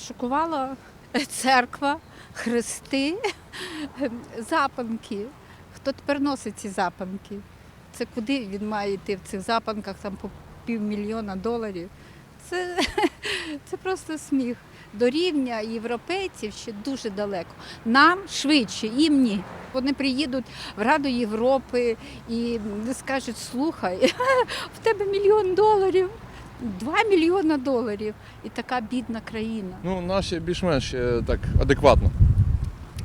Шокувала церква, хрести, запанки. Хто тепер носить ці запанки? Це куди він має йти в цих запанках там по півмільйона доларів? Це, це просто сміх. До рівня європейців ще дуже далеко. Нам швидше, їм ні. Вони приїдуть в Раду Європи і скажуть, слухай, в тебе мільйон доларів, два мільйона доларів. І така бідна країна. Ну, наші більш-менш е, так адекватно.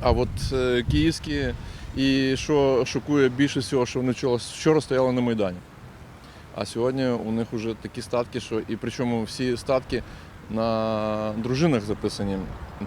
А от е, київські, і що шокує більше всього, що вони вчора, вчора стояли на Майдані. А сьогодні у них вже такі статки, що і причому всі статки на дружинах записані.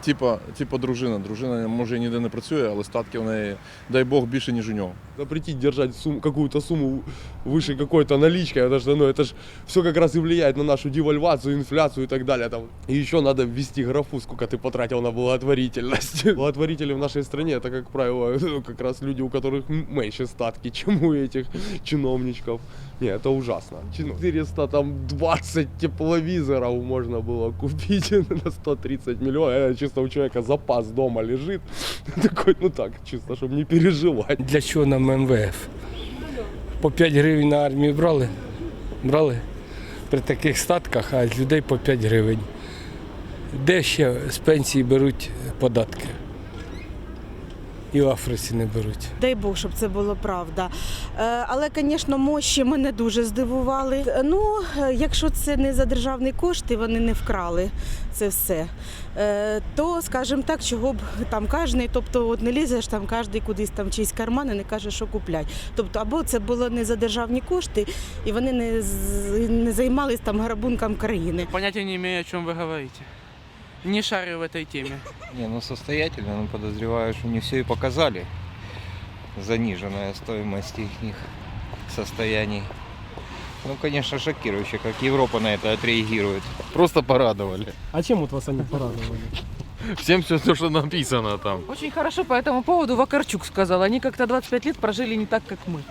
Типа, типа дружина. Дружина може і ніде не працює, але статки в неї, дай Бог, більше, ніж у нього. запретить держать сум- какую-то сумму выше какой-то наличкой, потому что ну, это же все как раз и влияет на нашу девальвацию, инфляцию и так далее. Там. И еще надо ввести графу, сколько ты потратил на благотворительность. Благотворители в нашей стране, это, как правило, ну, как раз люди, у которых м- меньше статки, чем у этих чиновничков. Не, это ужасно. Чин- 420 тепловизоров можно было купить на 130 миллионов. Чисто у человека запас дома лежит. Такой, ну так, чисто, чтобы не переживать. Для чого нам МВФ? По 5 гривень на армію брали? Брали при таких статках, а людей по 5 гривень. Де ще з пенсії беруть податки? І в Африці не беруть. Дай Бог, щоб це було правда. Е, Але, звісно, мощі мене дуже здивували. Е, Ну, е, якщо це не за державний кошт і вони не вкрали це все, то, скажімо так, чого б там кожний, тобто от не лізеш там кожний кудись там чийсь карман і не каже, що куплять. Тобто, або це було не за державні кошти, і вони не, не займались там грабунком країни. Понятия не имею, о чем вы говорите. Не шарю в этой теме. Не, ну состоятельно, но подозреваю, что не все и показали. Заниженная стоимость их состояний. Ну, конечно, шокирующе, как Европа на это отреагирует. Просто порадовали. А чем вот вас они порадовали? Всем все то, что написано там. Очень хорошо по этому поводу Вакарчук сказал. Они как-то 25 лет прожили не так, как мы.